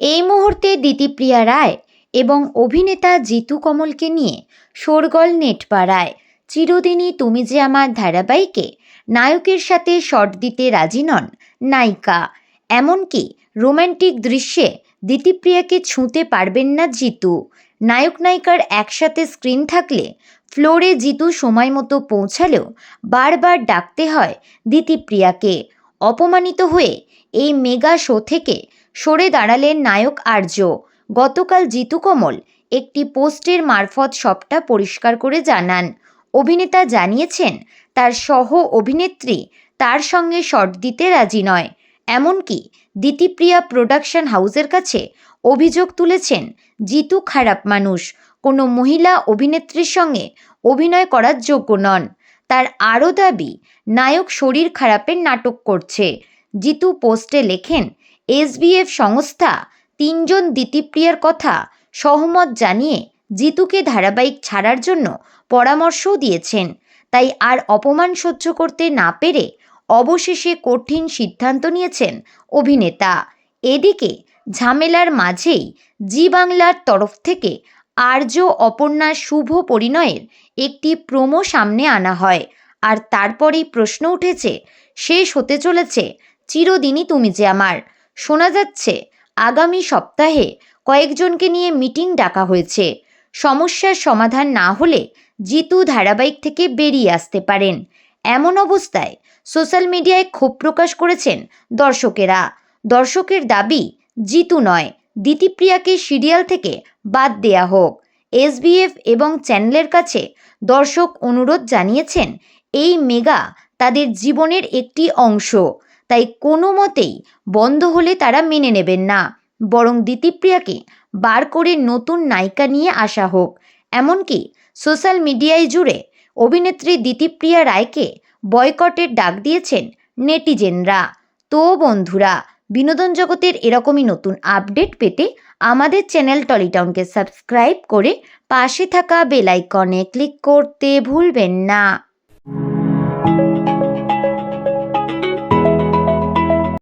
এই মুহূর্তে দিতিপ্রিয়া রায় এবং অভিনেতা জিতু কমলকে নিয়ে শোরগোল নেটপাড়ায়। চিরদিনই তুমি যে আমার ধারাবাহিকে নায়কের সাথে শট দিতে রাজি নন, নায়িকা। এমনকি রোম্যান্টিক দৃশ্যে দিতিপ্রিয়াকে ছুঁতে পারবেন না জিতু। নায়ক নায়িকার একসাথে স্ক্রিন থাকলে ফ্লোরে জিতু সময় মতো পৌঁছালেও বারবার ডাকতে হয় দিতিপ্রিয়াকে। অপমানিত হয়ে এই মেগা শো থেকে সরে দাঁড়ালেন নায়ক আর্য। গতকাল জিতু কমল একটি পোস্টের মারফত সবটা পরিষ্কার করে জানান। অভিনেতা জানিয়েছেন, তার সহ অভিনেত্রী তার সঙ্গে শট দিতে রাজি নয়। এমনকি দিতিপ্রিয়া প্রোডাকশন হাউসের কাছে অভিযোগ তুলেছেন, জিতু খারাপ মানুষ, কোনো মহিলা অভিনেত্রীর সঙ্গে অভিনয় করার যোগ্য নন। তার আরও দাবি, নায়ক শরীর খারাপের নাটক করছে। জিতু পোস্টে লেখেন এসবিএফ সংস্থা তিনজন দিতিপ্রিয়ার কথা সহমত জানিয়ে জিতুকে ধারাবাহিক ছাড়ার জন্য পরামর্শও দিয়েছেন। তাই আর অপমান সহ্য করতে না পেরে অবশেষে কঠিন সিদ্ধান্ত নিয়েছেন অভিনেতা। এদিকে ঝামেলার মাঝেই জি বাংলার তরফ থেকে আর্য অপর্ণার শুভ পরিণয়ের একটি প্রোমো সামনে আনা হয় আর তারপরেই প্রশ্ন উঠেছে, শেষ হতে চলেছে, চিরদিনই তুমি যে আমার। শোনা যাচ্ছে, আগামী সপ্তাহে কয়েকজনকে নিয়ে মিটিং ডাকা হয়েছে। সমস্যার সমাধান না হলে জিতু ধারাবাহিক থেকে বেরিয়ে আসতে পারেন। এমন অবস্থায় সোশ্যাল মিডিয়ায় ক্ষোভ প্রকাশ করেছেন দর্শকেরা। দর্শকের দাবি, জিতু নয়, দিতিপ্রিয়াকে সিরিয়াল থেকে বাদ দেয়া হোক। এসবিএফ এবং চ্যানেলের কাছে দর্শক অনুরোধ জানিয়েছেন, এই মেগা তাদের জীবনের একটি অংশ। তাই কোনো মতেই বন্ধ হলে তারা মেনে নেবেন না। বরং দিতিপ্রিয়াকে বার করে নতুন নায়িকা নিয়ে আসা হোক। এমনকি সোশ্যাল মিডিয়ায় জুড়ে অভিনেত্রী দিতিপ্রিয়া রায়কে বয়কটের ডাক দিয়েছেন নেটিজেনরা। তো বন্ধুরা, বিনোদন জগতের এরকমই নতুন আপডেট পেতে আমাদের চ্যানেল টলিটাউনকে সাবস্ক্রাইব করে পাশে থাকা বেলাইকনে ক্লিক করতে ভুলবেন না।